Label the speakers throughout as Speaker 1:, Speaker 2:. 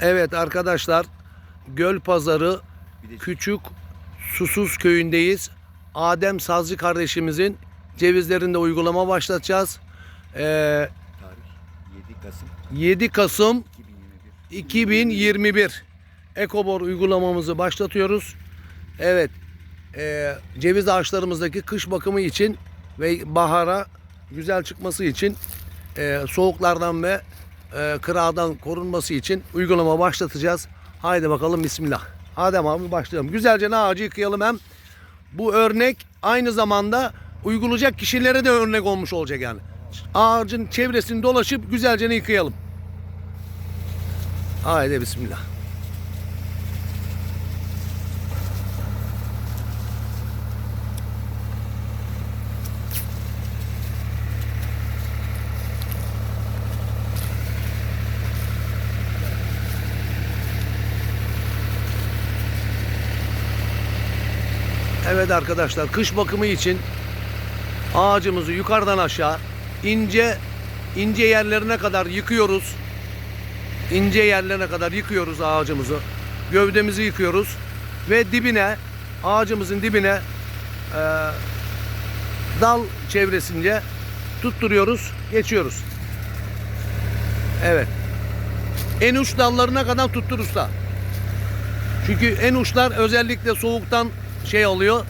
Speaker 1: Evet arkadaşlar Göl Pazarı Küçük Susuz köyündeyiz. Adem Sazcı kardeşimizin cevizlerinde uygulama başlatacağız. Ee,
Speaker 2: Tarih 7 Kasım
Speaker 1: 7 Kasım
Speaker 2: 2021.
Speaker 1: 2021 Ekobor uygulamamızı başlatıyoruz. Evet e, ceviz ağaçlarımızdaki kış bakımı için ve bahara güzel çıkması için e, soğuklardan ve e, kıradan korunması için uygulama başlatacağız. Haydi bakalım bismillah. Adem abi başlayalım. Güzelce ne ağacı yıkayalım hem. Bu örnek aynı zamanda uygulayacak kişilere de örnek olmuş olacak yani. Ağacın çevresini dolaşıp güzelce yıkayalım. Haydi bismillah. Evet arkadaşlar kış bakımı için ağacımızı yukarıdan aşağı ince ince yerlerine kadar yıkıyoruz. İnce yerlerine kadar yıkıyoruz ağacımızı. Gövdemizi yıkıyoruz ve dibine ağacımızın dibine e, dal çevresince tutturuyoruz, geçiyoruz. Evet. En uç dallarına kadar tuttur usta. Çünkü en uçlar özellikle soğuktan şey alıyor.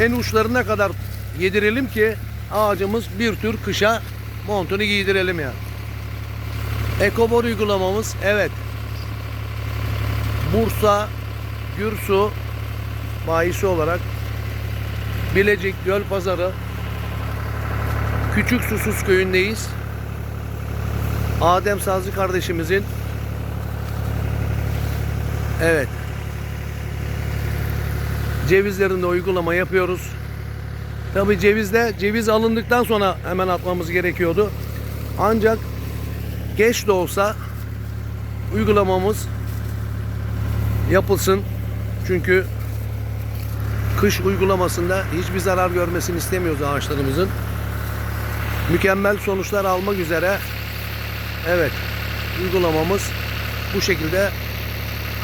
Speaker 1: En uçlarına kadar yedirelim ki ağacımız bir tür kışa montunu giydirelim yani. Ekobor uygulamamız evet. Bursa, Gürsu bayisi olarak Bilecik Göl Pazarı Küçük Susuz köyündeyiz. Adem Sazcı kardeşimizin evet cevizlerinde uygulama yapıyoruz. Tabi cevizde ceviz alındıktan sonra hemen atmamız gerekiyordu. Ancak geç de olsa uygulamamız yapılsın. Çünkü kış uygulamasında hiçbir zarar görmesini istemiyoruz ağaçlarımızın. Mükemmel sonuçlar almak üzere evet uygulamamız bu şekilde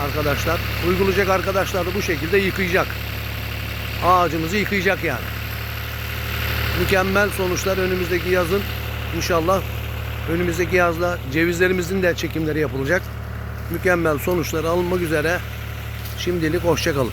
Speaker 1: arkadaşlar uygulayacak arkadaşlar da bu şekilde yıkayacak. Ağacımızı yıkayacak yani. Mükemmel sonuçlar önümüzdeki yazın inşallah önümüzdeki yazda cevizlerimizin de çekimleri yapılacak. Mükemmel sonuçları alınmak üzere. Şimdilik hoşçakalın.